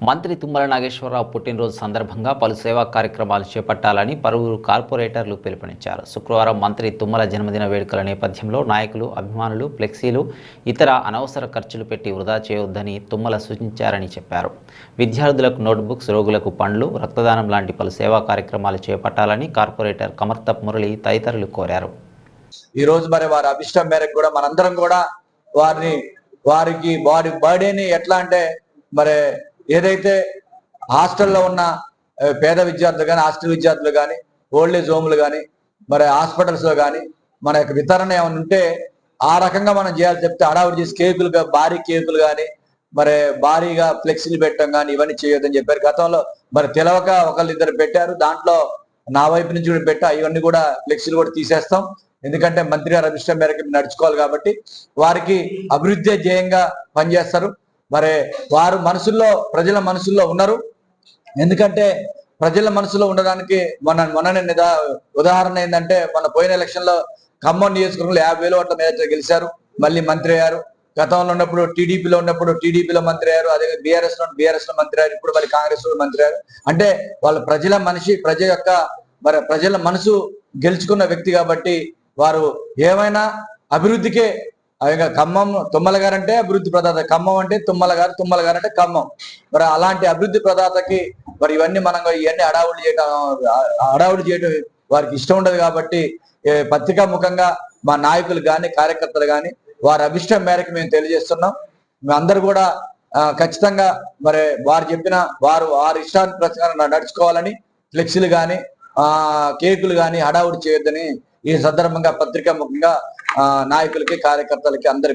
మంత్రి తుమ్మల నాగేశ్వరరావు పుట్టినరోజు సందర్భంగా పలు సేవా కార్యక్రమాలు చేపట్టాలని పలువురు కార్పొరేటర్లు పిలుపునిచ్చారు. శుక్రవారం మంత్రి తుమ్మల జన్మదిన వేడుకల నేపథ్యంలో నాయకులు అభిమానులు ఫ్లెక్సీలు ఇతర అనవసర ఖర్చులు పెట్టి వృధా చేయొద్దని తుమ్మల సూచించారని చెప్పారు. విద్యార్థులకు నోట్బుక్స్ రోగులకు పండ్లు రక్తదానం లాంటి పలు సేవా కార్యక్రమాలు చేపట్టాలని కార్పొరేటర్ కమర్తప్ మురళి తదితరులు కోరారు. ఈ రోజు మరి వారి అభిష్టం మేరకు కూడా మనందరం కూడా వారిని వారికి వారి బర్త్డేని ఎట్లా అంటే మరి ఏదైతే హాస్టల్లో ఉన్న పేద విద్యార్థులు కానీ హాస్టల్ విద్యార్థులు కానీ ఓల్డ్ ఏజ్ హోమ్లు కానీ మరి హాస్పిటల్స్లో కానీ మన యొక్క వితరణ ఏమైనా ఉంటే ఆ రకంగా మనం చేయాలి చెప్తే అడావిడి చేసి కేకులుగా భారీ కేకులు కానీ మరి భారీగా ఫ్లెక్సీలు పెట్టడం కానీ ఇవన్నీ చేయొద్దని చెప్పారు. గతంలో మరి తెలవక ఒకళ్ళు ఇద్దరు పెట్టారు. దాంట్లో నా వైపు నుంచి కూడా పెట్టా. ఇవన్నీ కూడా ఫ్లెక్సీలు కూడా తీసేస్తాం. ఎందుకంటే మంత్రి గారు అభిష్టం మేరకు నడుచుకోవాలి కాబట్టి వారికి అభివృద్ధి ధ్యేయంగా పనిచేస్తారు. మరి వారు మనసుల్లో ప్రజల మనసుల్లో ఉన్నారు. ఎందుకంటే ప్రజల మనసులో ఉండడానికి మన మొన్న నిదా ఉదాహరణ ఏంటంటే మన పోయిన ఎలక్షన్లో ఖమ్మం నియోజకవర్గంలో యాభై వేల ఓట్ల మీద గెలిచారు. మళ్ళీ మంత్రి అయ్యారు. గతంలో ఉన్నప్పుడు టీడీపీలో ఉన్నప్పుడు టీడీపీలో మంత్రి అయ్యారు. అదే బీఆర్ఎస్లో బీఆర్ఎస్లో మంత్రి అయ్యారు. ఇప్పుడు మరి కాంగ్రెస్లో మంత్రి అయ్యారు. అంటే వాళ్ళ ప్రజల మనిషి ప్రజ యొక్క మరి ప్రజల మనసు గెలుచుకున్న వ్యక్తి కాబట్టి వారు ఏమైనా అభివృద్ధికే ఇంకా ఖమ్మం తుమ్మల గారు అంటే అభివృద్ధి ప్రదాత. ఖమ్మం అంటే తుమ్మల గారు తుమ్మల గారు అంటే ఖమ్మం. మరి అలాంటి అభివృద్ధి ప్రదాతకి మరి ఇవన్నీ మనం ఇవన్నీ అడావుడు చేయడం అడావుడు చేయడం వారికి ఇష్టం ఉండదు కాబట్టి పత్రికా ముఖంగా మా నాయకులు కానీ కార్యకర్తలు కానీ వారి అభిష్టం మేరకు మేము తెలియజేస్తున్నాం. అందరూ కూడా ఖచ్చితంగా మరి వారు చెప్పిన వారు వారి ఇష్టాన్ని ప్రకారం నడుచుకోవాలని ఫ్లెక్సీలు కానీ కేకులు కానీ హడావుడి చేయొద్దని ఈ సందర్భంగా పత్రికా ముఖంగా నాయకులకి కార్యకర్తలకి అందరికి